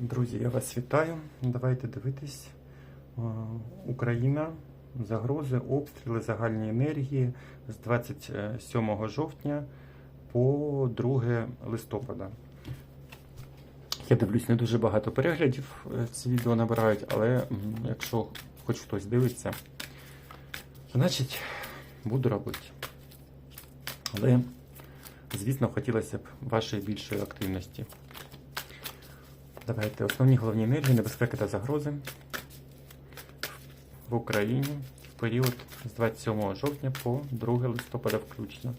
Друзі, я вас вітаю. Давайте дивитись. Е, Україна, загрози, обстріли загальні енергії з 27 жовтня по 2 листопада. Я дивлюсь, не дуже багато переглядів е, ці відео набирають, але якщо хоч хтось дивиться, значить буду робити. Але, звісно, хотілося б вашої більшої активності. Давайте основні головні енергії, небезпеки та загрози в Україні в період з 27 жовтня по 2 листопада включно.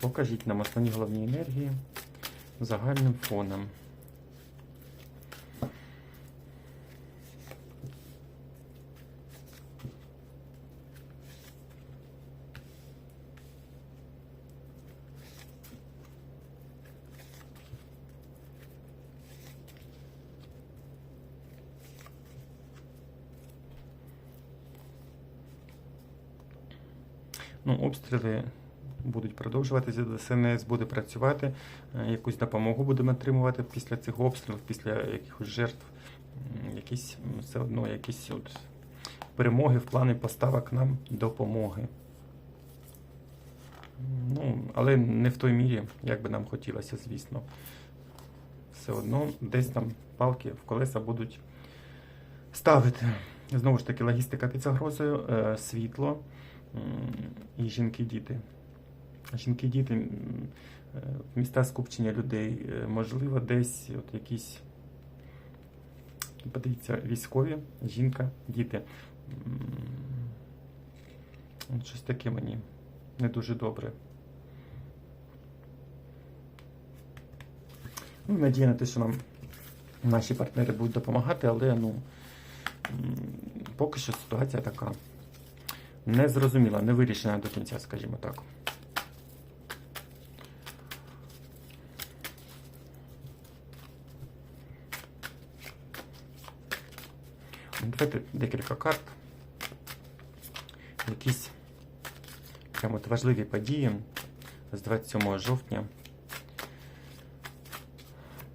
Покажіть нам основні головні енергії загальним фоном. Ну, обстріли будуть продовжуватися, ДСНС буде працювати, е, якусь допомогу будемо отримувати після цих обстрілів, після якихось жертв, якісь все одно якісь от перемоги в плані поставок нам допомоги. Ну, але не в той мірі, як би нам хотілося, звісно. Все одно десь там палки в колеса будуть ставити. Знову ж таки, логістика під загрозою, е, світло і жінки-діти. Жінки-діти, е, міста скупчення людей, е, можливо, десь от якісь, подивіться, військові, жінка, діти. Щось таке мені не дуже добре. Ну, надія на те, що нам наші партнери будуть допомагати, але ну, поки що ситуація така незрозуміла, не вирішена до кінця, скажімо так. Давайте декілька карт. Якісь прямо важливі події з 27 жовтня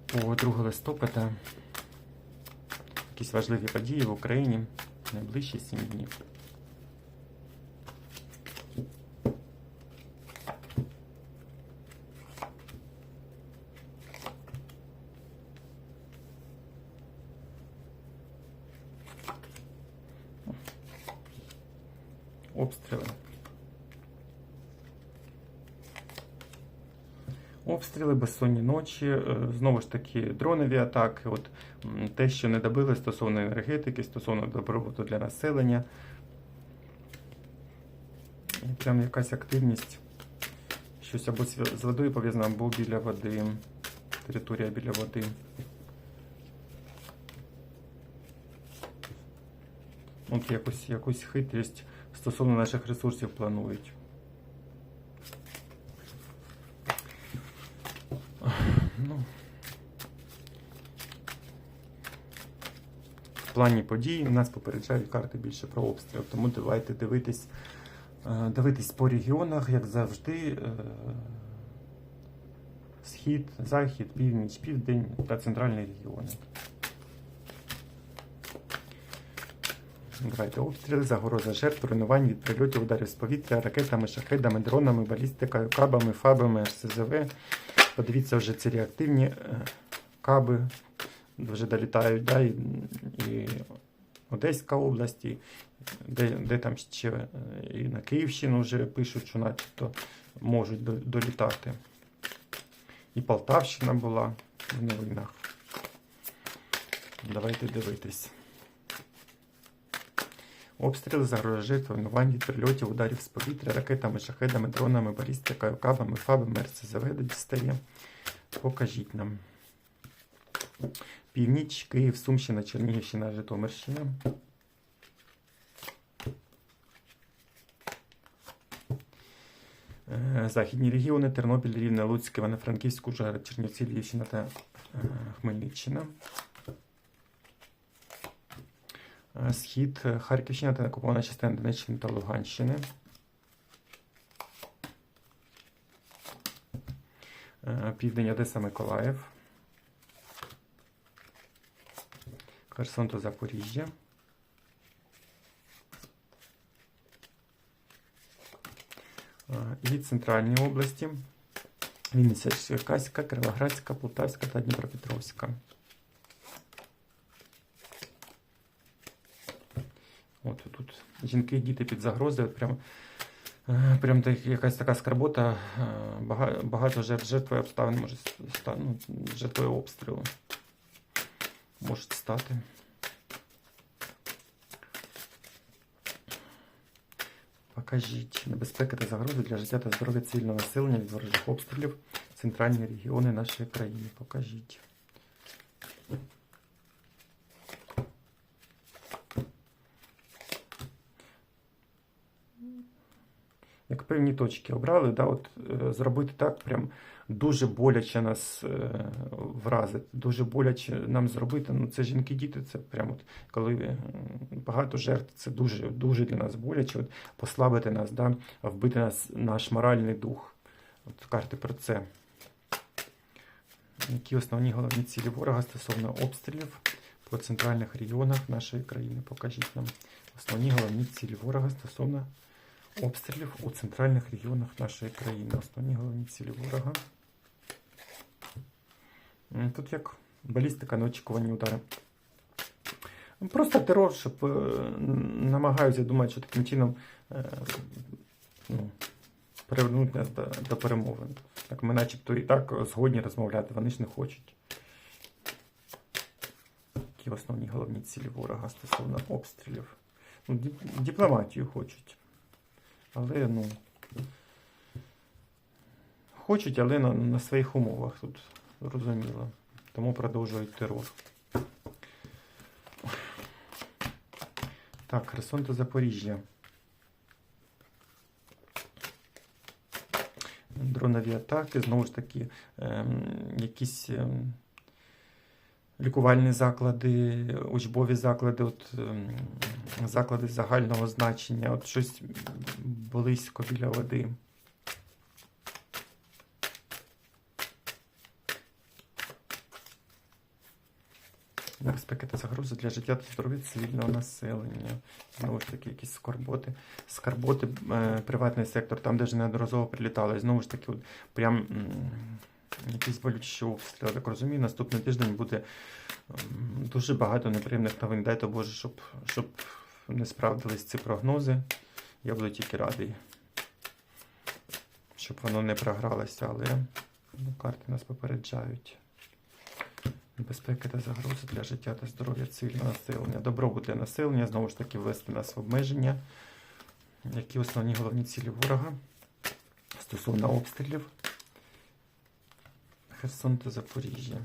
по 2 листопада. Якісь важливі події в Україні найближчі 7 днів. Обстріли. Обстріли, безсонні ночі, е, знову ж таки, дронові атаки, от те, що не добили стосовно енергетики, стосовно добробуту для населення. Прям якась активність. Щось або з водою пов'язано, або біля води. Територія біля води. От якусь, якусь хитрість стосовно наших ресурсів планують. Ну, в плані подій нас попереджають карти більше про обстріл, тому давайте дивитись, е, дивитись по регіонах, як завжди. е, Схід, захід, північ, південь та центральні регіони. Давайте обстріли, загроза жертв, руйнувань від прильотів, ударів з повітря, ракетами, шахедами, дронами, балістикою, кабами, фабами, РСЗВ. Подивіться, вже ці реактивні е, каби вже долітають, да, і, і Одеська область, і де, де там ще е, і на Київщину вже пишуть, що начебто можуть до- долітати. І Полтавщина була в новинах. Давайте дивитись. Обстріли, жертв, руйнувань прильотів, ударів з повітря, ракетами, шахедами, дронами, балістикою, кабами, фабами, РСЗВ дістає. Покажіть нам. Північ, Київ, Сумщина, Чернігівщина, Житомирщина. Е, Західні регіони Тернопіль, Рівне, Луцьк, Івано-Франківськ, Ужгород, Чернівці, Львівщина та е, Хмельниччина. Е, Схід, е, Харківщина та окупована частина Донеччини та Луганщини. Е, Південь Одеса, Миколаїв. Херсон та Запоріжжя. І центральні області. Вінниця, Черкаська, Кривоградська, Полтавська та Дніпропетровська. От тут жінки діти під загрозою. Прям, е, прям якась така скарбота. е, Багато жертв, жертвою обставин може стати, ну, жертвою обстрілу. Можуть стати. Покажіть небезпеки та загрози для життя та здоров'я цивільного населення від ворожих обстрілів центральні регіони нашої країни. Покажіть. Як певні точки обрали, да, от, е, зробити так, прям дуже боляче нас е, вразити, дуже боляче нам зробити. Ну, це жінки, діти, це прям от, коли е, багато жертв, це дуже, дуже для нас боляче. От, послабити нас, да, вбити нас, наш моральний дух. От карти про це. Які основні головні цілі ворога стосовно обстрілів по центральних регіонах нашої країни? Покажіть нам основні головні цілі ворога стосовно обстрілів у центральних регіонах нашої країни. Основні головні цілі ворога. Тут як балістика, неочікувані удари. Ну, Просто терор, щоб е, н- думати, що таким чином е, ну, привернути нас до, до перемовин. Так ми начебто і так згодні розмовляти, вони ж не хочуть. Які основні головні цілі ворога стосовно обстрілів. Ну, дипломатію хочуть. Але, ну. Хочуть, але на, на своїх умовах тут зрозуміло. Тому продовжують терор. Так, Херсон та Запоріжжя. Дронові атаки, знову ж таки, ем, якісь ем, лікувальні заклади, учбові заклади, от, ем, заклади загального значення, от щось близько біля води. Небезпеки та загрози для життя та здоров'я цивільного населення. Знову ж таки, якісь скорботи. Скарботи, е, приватний сектор, там, де ж неодноразово прилітали. Знову ж таки, от, прям м, якісь болючі обстріли. Так розумію, наступний тиждень буде м, дуже багато неприємних новин. Дайте Боже, щоб, щоб не справдились ці прогнози. Я буду тільки радий, щоб воно не програлося, але ну, карти нас попереджають. Небезпеки та загрози для життя та здоров'я цивільного населення. Добробут для населення, знову ж таки, ввести нас в обмеження. Які основні головні цілі ворога стосовно обстрілів? Херсон та Запоріжжя.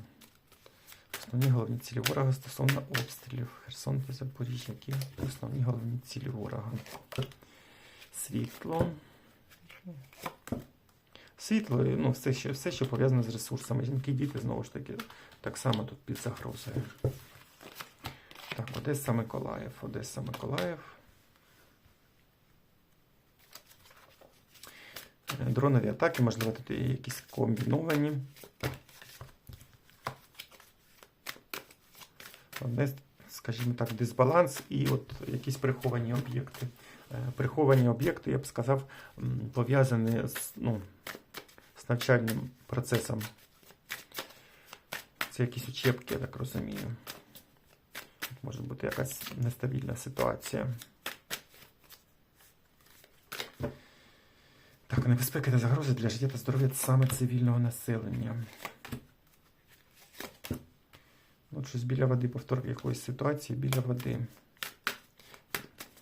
Основні головні цілі ворога стосовно обстрілів. Херсон та Запоріжжя. Які основні головні цілі ворога? Світло. Світло, ну, все, що, все, що пов'язане з ресурсами. Жінки, діти, знову ж таки, так само тут під загрозою. Так, Одеса Миколаїв. Одеса Миколаїв. Е, Дронові атаки, можливо, тут якісь комбіновані. Одне, скажімо так, дисбаланс і от якісь приховані об'єкти. Е, Приховані об'єкти, я б сказав, пов'язані з, ну, з навчальним процесом. Це якісь учебки, я так розумію. Може бути якась нестабільна ситуація. Так, небезпеки та загрози для життя та здоров'я саме цивільного населення. От щось біля води, повтор якоїсь ситуації біля води.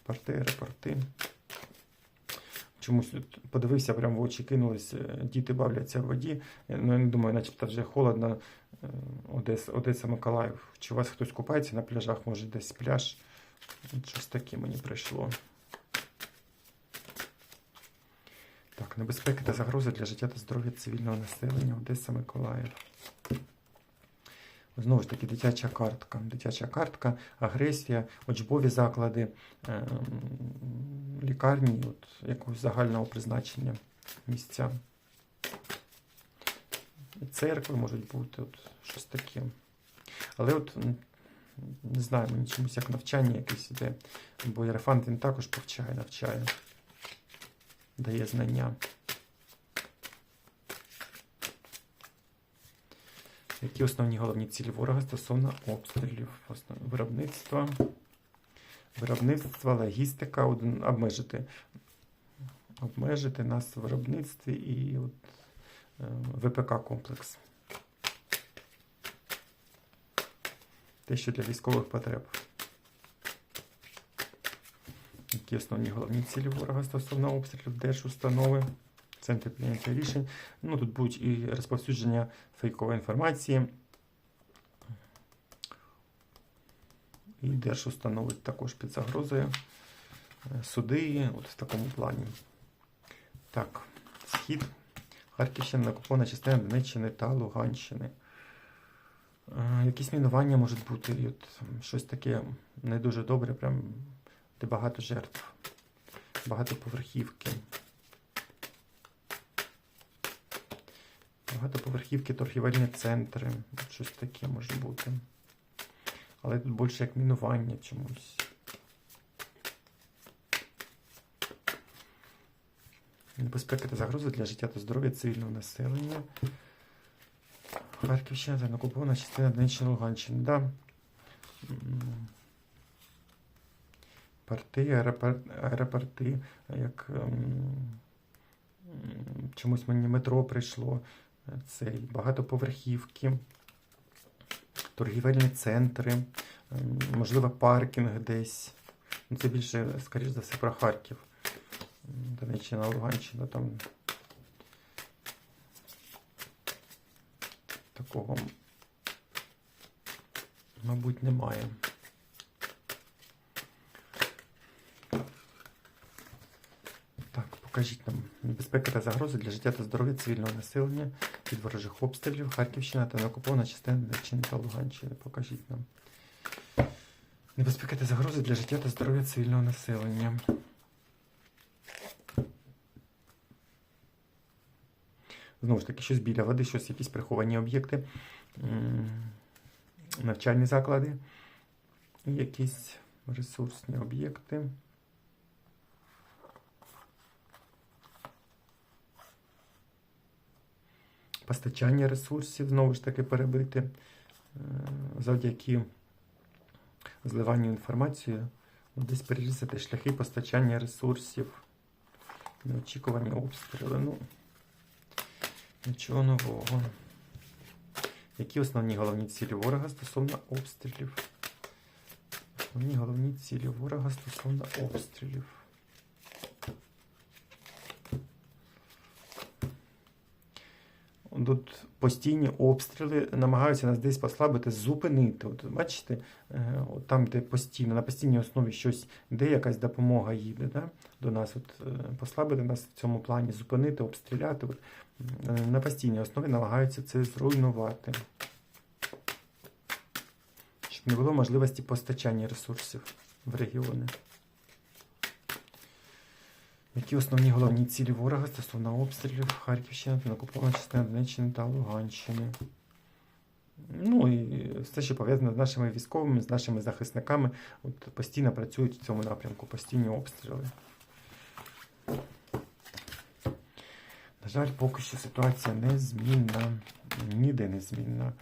Порти, аеропорти. Чомусь подивився, прямо в очі кинулись, е, діти бавляться в воді. Е, Ну, я не думаю, начебто вже холодно. Е, Одеса, Одеса Миколаїв. Чи у вас хтось купається на пляжах, може десь пляж? Щось таке мені прийшло. Так, небезпеки та загрози для життя та здоров'я цивільного населення Одеса Миколаїв. Знову ж таки, дитяча картка. Дитяча картка, агресія, учбові заклади, ем, лікарні, от, якогось загального призначення місця. Церкви можуть бути, от, щось таке. Але от Не знаю, мені чомусь як навчання якесь іде. Бо Єрофант він також повчає, навчає, дає знання. Які основні головні цілі ворога стосовно обстрілів виробництва, виробництва, логістика, обмежити, обмежити нас в виробництві і от, е, ВПК комплекс. Те, що для військових потреб. Які основні головні цілі ворога стосовно обстрілів держустанови, центри прийняття рішень. Ну, тут будуть і розповсюдження фейкової інформації. І держустанови також під загрозою. Е, Суди от в такому плані. Так, схід. Харківщина, окупована частина Донеччини та Луганщини. Е, Якісь мінування можуть бути, от щось таке не дуже добре, прям де багато жертв, багатоповерхівки. Багатоповерхівки, торгівельні центри, щось таке може бути. Але тут більше як мінування чомусь. Небезпека та загрози для життя та здоров'я цивільного населення. Харківщина та окупована частина Донеччини Луганщини. Да. Порти, аеропор- аеропорти, як ем, чомусь мені метро прийшло. Цей багатоповерхівки, торгівельні центри, можливо, паркінг десь. Ну, це більше, скоріш за все, про Харків. Донеччина, Луганщина там такого, мабуть, немає. Так, покажіть нам небезпека та загрози для життя та здоров'я цивільного населення від ворожих обстрілів, Харківщина та неокупована частина Донеччини та Луганщини. Покажіть нам. Небезпека та загрози для життя та здоров'я цивільного населення. Знову ж таки, щось біля води, щось якісь приховані об'єкти, навчальні заклади, якісь ресурсні об'єкти. Постачання ресурсів, знову ж таки, перебити е, завдяки зливанню інформації, десь перерізати шляхи постачання ресурсів, неочікувані обстріли. Ну, Нічого нового. Які основні головні цілі ворога стосовно обстрілів? Основні головні цілі ворога стосовно обстрілів. Тут постійні обстріли намагаються нас десь послабити, зупинити. От, бачите, е, там, де постійно, на постійній основі щось, де якась допомога їде да? до нас, от, е, послабити нас в цьому плані, зупинити, обстріляти. От, е, на постійній основі намагаються це зруйнувати. Щоб не було можливості постачання ресурсів в регіони. Які основні головні цілі ворога стосовно обстрілів Харківщини окупована частина Донеччини та Луганщини? Ну і все, що пов'язане з нашими військовими, з нашими захисниками, от постійно працюють в цьому напрямку, постійні обстріли. На жаль, поки що ситуація незмінна, ніде не змінна.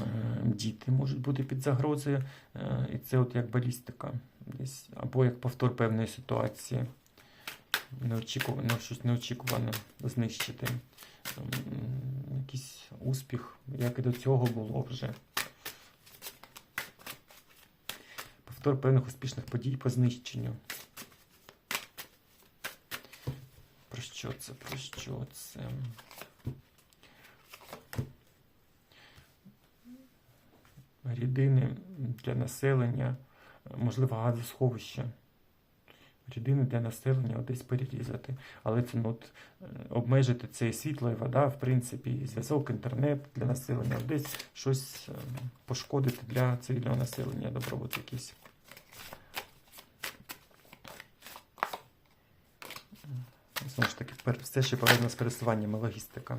Е, Діти можуть бути під загрозою, е, і це от як балістика десь, або як повтор певної ситуації. Неочікувано, щось неочікувано знищити. Якийсь успіх, як і до цього було вже. Повтор певних успішних подій по знищенню. Про що це? Про що це? Рідини для населення, можливо, газосховище. Рідини для населення десь перерізати. Але це ну, от, е, обмежити це світло, і вода, в принципі, зв'язок, інтернет для населення, десь щось е, пошкодити для цивільного населення, добробут якийсь. Знову ж таки, все ще пов'язано з пересуванням логістика.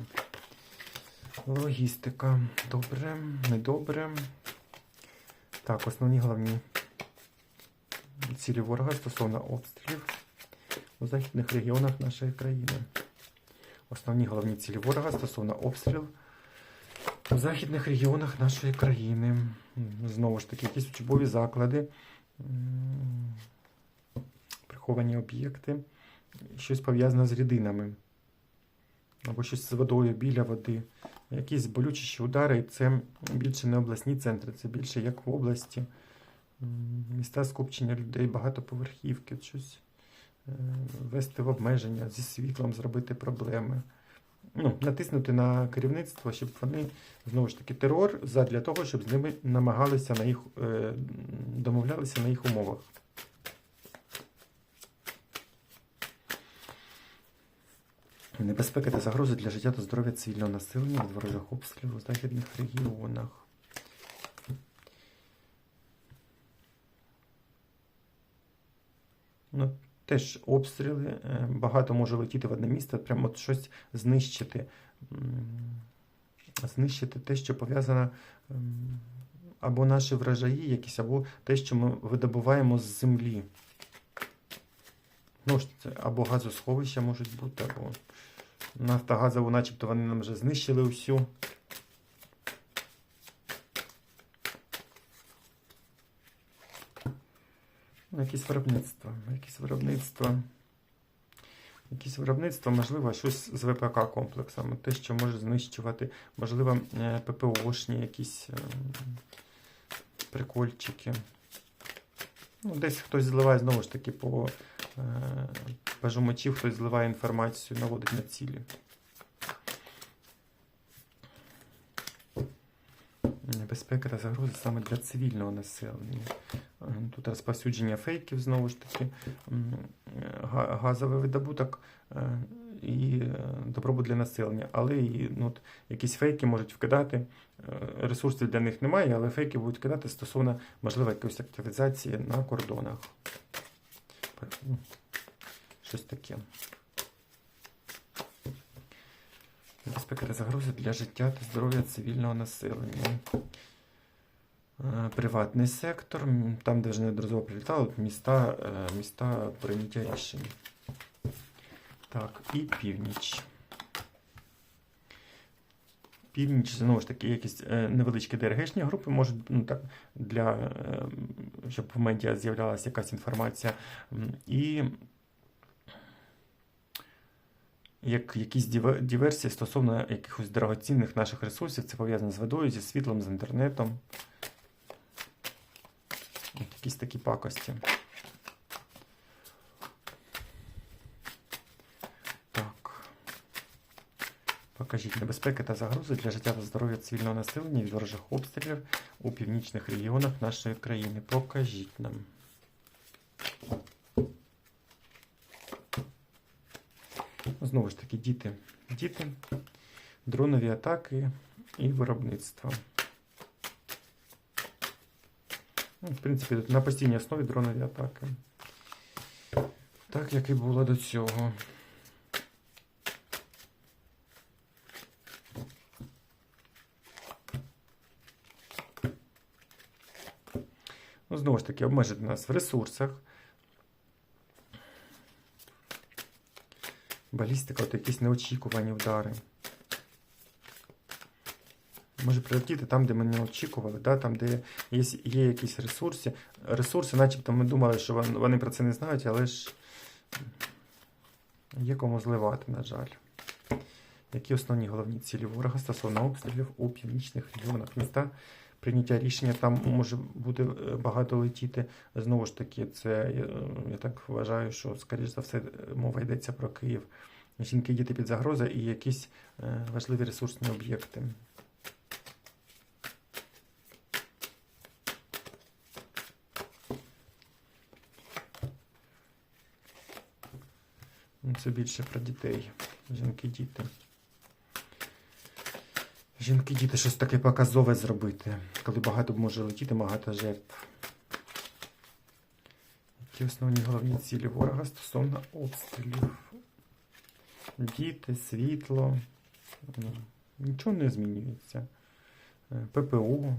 Логістика. Добре, недобре. Так, основні головні цілі ворога стосовно обстрілів у західних регіонах нашої країни. Основні головні цілі ворога стосовно обстрілів у західних регіонах нашої країни. Знову ж таки, якісь учбові заклади, приховані об'єкти, щось пов'язане з рідинами, або щось з водою біля води. Якісь болючіші удари, це більше не обласні центри, це більше як в області. Міста скупчення людей, багатоповерхівки, щось е, ввести в обмеження, зі світлом зробити проблеми. Ну, натиснути на керівництво, щоб вони знову ж таки терор задля того, щоб з ними намагалися на їх е, домовлялися на їх умовах. Небезпека та загрози для життя та здоров'я цивільного населення від ворожих обстрілів у західних регіонах. Ну, теж обстріли, е, багато може летіти в одне місто, прямо от щось знищити. Знищити те, що пов'язано або наші врожаї якісь, або те, що ми видобуваємо з землі. Ну, або газосховища можуть бути, або нафтогазову, начебто вони нам вже знищили усю. Якісь виробництва, якісь виробництва. Якісь виробництва, можливо, щось з ВПК комплексами, те, що може знищувати, можливо, е, ППОшні якісь е, прикольчики. Ну, десь хтось зливає знову ж таки по е, пажумачів, хтось зливає інформацію, наводить на цілі. Небезпека та загрози саме для цивільного населення. Е, Тут розповсюдження фейків, знову ж таки, е, га- газовий видобуток е, і е, добробут для населення. Але і ну, от, якісь фейки можуть вкидати. Ресурсів для них немає, але фейки будуть кидати стосовно, можливо, якоїсь активізації на кордонах. Ну, Щось таке. Небезпека та загрози для життя та здоров'я цивільного населення. Е, Приватний сектор, там, де вже неодноразово прилітали, міста, е, міста прийняття рішень. Так, і північ. Північ, знову ж таки, якісь е, невеличкі ДРГшні групи можуть ну, так, для, щоб в медіа з'являлася якась інформація. І як якісь диверсії стосовно якихось дорогоцінних наших ресурсів, це пов'язано з водою, зі світлом, з інтернетом. Якісь такі пакості. Так. Покажіть небезпеки та загрози для життя та здоров'я цивільного населення від ворожих обстрілів у північних регіонах нашої країни. Покажіть нам. Знову ж таки, діти. Діти, дронові атаки і виробництво. Ну, В принципі, на постійній основі дронові атаки. Так, як і було до цього. Ну, знову ж таки, обмежити нас в ресурсах. Балістика, от якісь неочікувані удари. Може прилетіти там, де ми не очікували, да? там, де є, є якісь ресурси. Ресурси, начебто ми думали, що вони про це не знають, але ж є кому зливати, на жаль. Які основні головні цілі ворога стосовно обстрілів у північних регіонах міста? Прийняття рішення там може бути е, багато летіти. Знову ж таки, це е, я так вважаю, що скоріш за все мова йдеться про Київ. Жінки, діти під загроза і якісь е, важливі ресурсні об'єкти. Це більше про дітей. Жінки, діти. Жінки, діти, щось таке показове зробити, коли багато може летіти, багато жертв. Які основні головні цілі ворога стосовно обстрілів? Діти, світло. Нічого не змінюється. Е, ППО.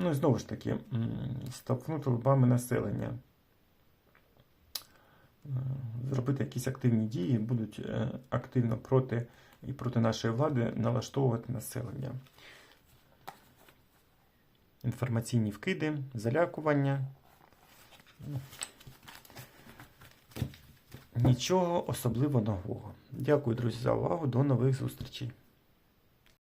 Ну і знову ж таки, м, стовкнути лбами населення. Е, Зробити якісь активні дії, будуть е, активно проти і проти нашої влади налаштовувати населення. Інформаційні вкиди, залякування. Нічого особливо нового. Дякую, друзі, за увагу. До нових зустрічей.